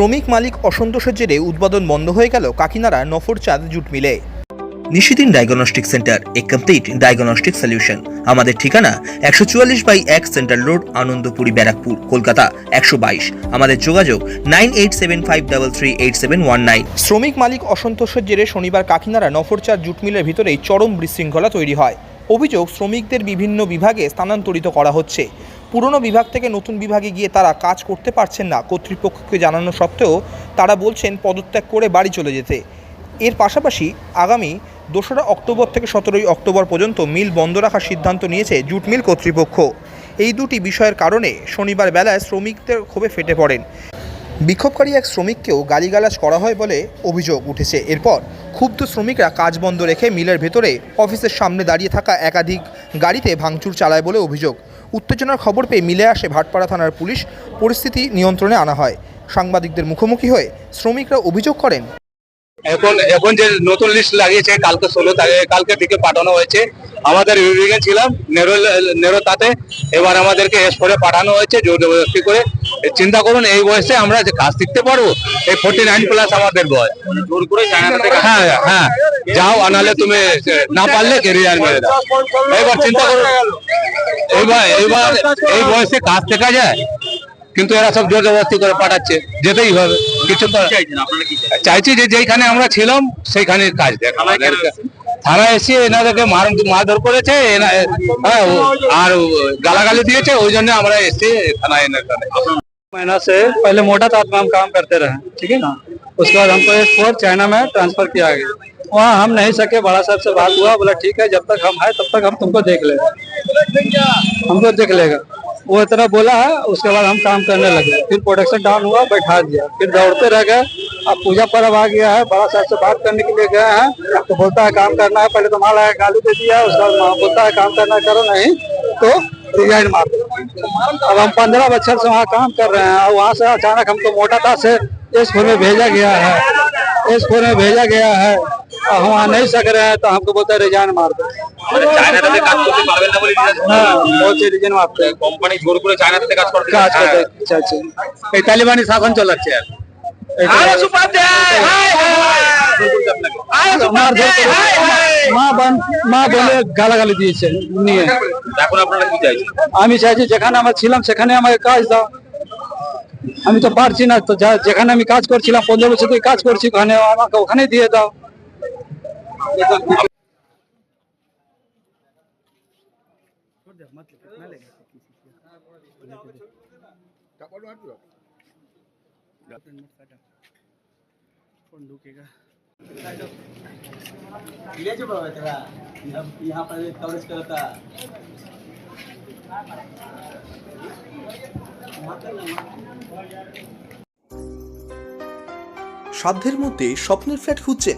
শ্রমিক মালিক অসন্তোষের জেরে উৎপাদন বন্ধ হয়ে গেল কাকিনাড়া নফরচাঁদ জুট মিলে। Nishidin diagnostic centre, a complete diagnostic solution. আমাদের ঠিকানা একশো চুয়াল্লিশ বাই এক সেন্ট্রাল রোড, আনন্দপুরি, ব্যারাকপুর, কলকাতা একশো বাইশ। আমাদের যোগাযোগ nine eight seven five double three eight seven one nine. শ্রমিক মালিক অসন্তোষের জেরে শনিবার কাকিনাড়া নফরচাঁদ জুট মিলের ভিতরেই চরম বিশৃঙ্খলা তৈরি হয়। অভিযোগ, শ্রমিকদের বিভিন্ন বিভাগে স্থানান্তরিত করা হচ্ছে। পুরনো বিভাগ থেকে নতুন বিভাগে গিয়ে তারা কাজ করতে পারছেন না। কর্তৃপক্ষকে জানানো সত্ত্বেও তারা বলছেন পদত্যাগ করে বাড়ি চলে যেতে। এর পাশাপাশি আগামী দোসরা অক্টোবর থেকে সতেরোই অক্টোবর পর্যন্ত মিল বন্ধ রাখার সিদ্ধান্ত নিয়েছে জুট মিল কর্তৃপক্ষ। এই দুটি বিষয়ের কারণে শনিবার বেলায় শ্রমিকদের ক্ষোভে ফেটে পড়েন। বিক্ষোভকারী এক শ্রমিককেও গালিগালাজ করা হয় বলে অভিযোগ উঠেছে। এরপর ক্ষুব্ধ শ্রমিকরা কাজ বন্ধ রেখে মিলের ভেতরে অফিসের সামনে দাঁড়িয়ে থাকা একাধিক গাড়িতে ভাঙচুর চালায় বলে অভিযোগ। উত্তেজনার খবর পেয়ে মিলে আসে ভাটপাড়া থানার পুলিশ। পরিস্থিতি নিয়ন্ত্রণে আনা হয়। সাংবাদিকদের মুখোমুখি হয়ে শ্রমিকরা অভিযোগ করেন। এখন এখন যে নতুন লিস্ট লাগিয়েছে কালকে ষোলো তারিখ কালকে থেকে পাঠানো হয়েছে। আমাদের ইউরিগে ছিলাম নেরো নেরো তাতে। এবার আমাদেরকে এস করে পাঠানো হয়েছে জোর জবরদস্তি করে। চিন্তা করুন এই বয়সে আমরা যে কাজ শিখতে পারব এই ফোর্টি নাইন প্লাস আমাদের বয়স। জোর করে হ্যাঁ হ্যাঁ যাও আনালে তুমি না পারলে কেরিয়ার মেরে দাও। এবার চিন্তা করুন। এবার এবার এই বয়সে কাজ শেখা যায় কিন্তু এরা সব জোর জবরদস্তি করে পাঠাচ্ছে যেতেই হবে কিছু তো চাইছি যে যেখানে আমরা ছিলাম সেইখানে কাজ দেখ থানা এসে এনাদেরকে মার মারধর করেছে এনা- হ্যাঁ, ও- আর ও গালাগালি দিয়েছে ওই জন্য আমরা এসে থানায় এনে महीना से पहले मोटा ताप में हम काम करते रहे ठीक है ना उसके बाद हमको एक फोर चाइना में ट्रांसफर किया गया वहाँ हम नहीं सके बड़ा साहब से बात हुआ बोला ठीक है जब तक हम है तब तक हम तुमको देख लेगा हमको देख लेगा। वो इतना बोला है, उसके बाद हम काम करने लगे। फिर प्रोडक्शन डाउन हुआ, बैठा दिया। फिर दौड़ते रह गए। अब पूजा पर्व आ गया है बड़ा साहब से बात करने के लिए गए हैं। तो बोलता है, काम करना है, पहले तो माला गाली दे दिया, उसके बाद बोलता है, काम करना करो, नहीं तो रिजाइन मार अब हम पंद्रह बच्चर से वहाँ काम कर रहे हैं, और वहाँ से अचानक हमको मोटा था से इस फ़ोन में भेजा गया है। इस फ़ोन में भेजा गया है। वहाँ नहीं सक रहे हैं तो हमको बोलते हैं रिजाइन मार दो চায়নাতে কাজ করতে পারবেন না বলে हाँ बहुत से रिजाइन मारते हैं কোম্পানি জোর করে চায়নাতে কাজ করতে কাজ করতে अच्छा अच्छा এই তালিবানি শাসন চালাচ্ছে আর আমার মা বান- মা বলে গালাগালি দিয়েছে নিয়ে এখন আপনারা কি চাইছেন আমি চাইছি যেখানে আমার ছিলাম সেখানে আমাকে কাজ দাও আমি তো পারছি না তো যা- যেখানে আমি কাজ করছিলাম পনেরো বছর থেকে কাজ করছি ওখানে আমাকে ওখানে দিয়ে দাও यहाँ पर कवरेज करता সাধ্যের মধ্যে স্বপ্নের ফ্ল্যাট খুঁজছেন